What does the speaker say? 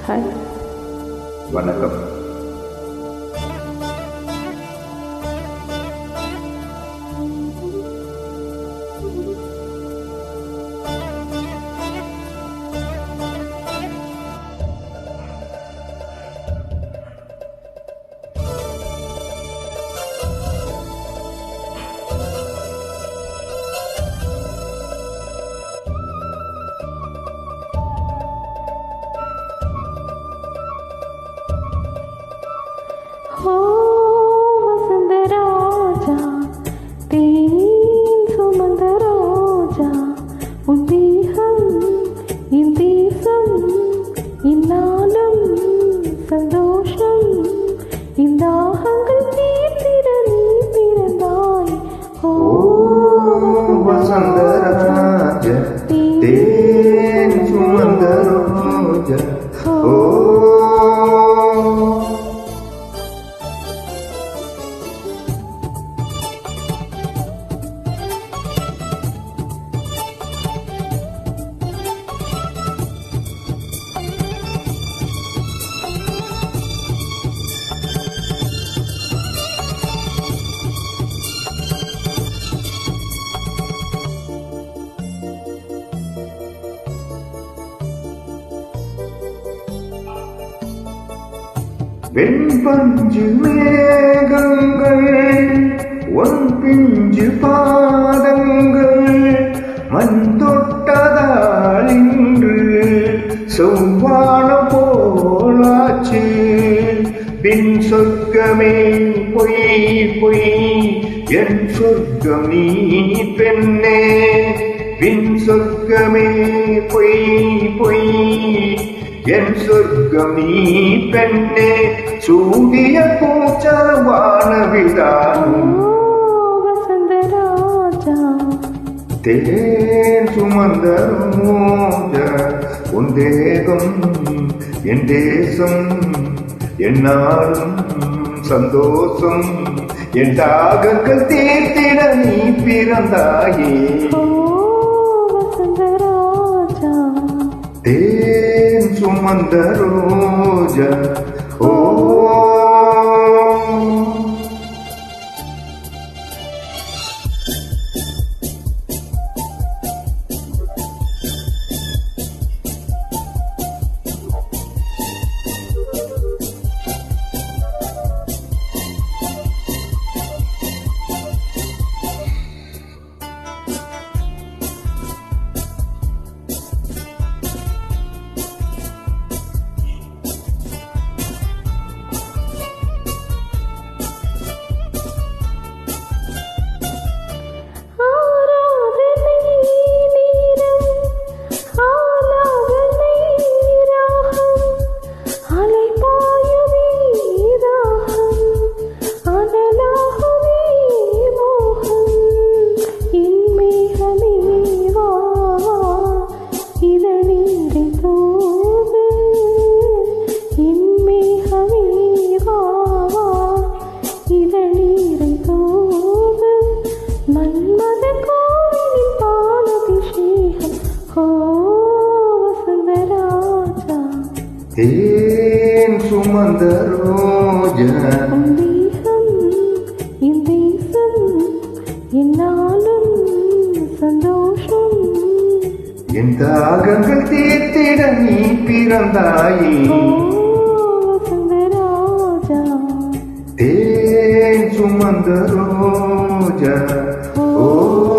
Hi வணக்கம் ஓ வசந்த ராஜா தேன் சுமந்த ரோஜா உன் தேகம் என் தேசம் இந்நாளும் சந்தோஷம் இந்த ஆகங்கள் தீர்த்திட நீ பிறந்தாய். ஓ வசந்தராஜ தேன் சுமந்த வெண்பஞ்சு மேகங்கள் ஒன் பிஞ்சு பாதங்கள் மண் தொட்டதால் இன்று செவ்வான போலாச்சு. பின் சொர்க்கமே பொய் பொய் என் சொர்க்கம் நீ பெண்ணே. பின் சொர்க்கமே பொய் பொய் என் சொர்க்கம் பெண்ணே சூடிய வசந்த ராஜா. தேன் சுமந்த ரோஜ உன் தேகம் என் தேசம் என்னாலும் சந்தோஷம் என் தாகங்கள் தீர்த்திட நீ பிறந்தாயே. मंदरोज தேன் சுமந்த ரோஜ? என் தேசம் என்னாலும் சந்தோஷம். என் தாகங்கள் தீர்த்திட நீ பிறந்தாயே. தேன் சுமந்த ரோஜ? ஓ